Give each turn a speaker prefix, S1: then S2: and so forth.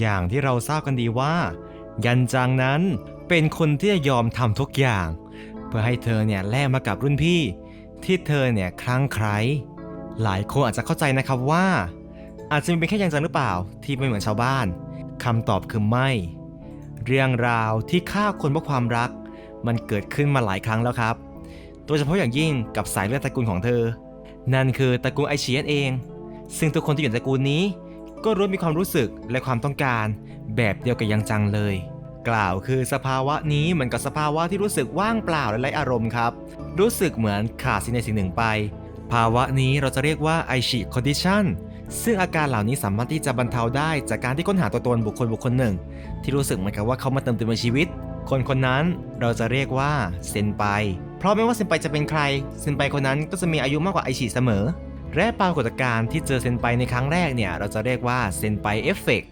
S1: อย่างที่เราทราบกันดีว่า ยันจังนั้นเป็นคนที่จะยอมทำทุกอย่าง เพื่อให้เธอเนี่ยแลกมากับรุ่นพี่ ที่เธอเนี่ยคลั่งไคล้หลายคนอาจจะเข้าใจนะครับว่า อาจจะเป็นแค่ยันจังหรือเปล่าที่ไม่เหมือนชาวบ้านคำตอบคือไม่ เรื่องราวที่ฆ่าคนเพราะความรัก มันเกิดขึ้นมาหลายครั้งแล้วครับโดยเฉพาะอย่างยิ่งกับสายเลือดตระกูลของเธอ นั่นคือตระกูลไอเชียนเอง ซึ่งทุกคนที่อยู่ในตระกูลนี้ ก็รู้มีความรู้สึกและความต้องการแบบเดียวกับยังจังเลย กล่าวคือสภาวะนี้เหมือนกับสภาวะที่รู้สึกว่างเปล่าและไร้อารมณ์ครับ รู้สึกเหมือนขาดสิ่งใดสิ่งหนึ่งไป ภาวะนี้เราจะเรียกว่าไอชิคอนดิชันซึ่งอาการเหล่านี้สามารถที่จะบรรเทาได้จากการที่ค้นหาตัวตนบุคคลบุคคลหนึ่ง ที่รู้สึกเหมือนกับว่าเขามาเติมเต็มชีวิต คนคนนั้นเราจะเรียกว่าเซนไป เพราะไม่ว่าเซนไปจะเป็นใคร เซนไปคนนั้นก็จะมีอายุมากกว่าไอชิเสมอ และปรากฏการณ์ที่เจอเซนไปในครั้งแรกเนี่ย เราจะเรียกว่าเซนไปเอฟเฟก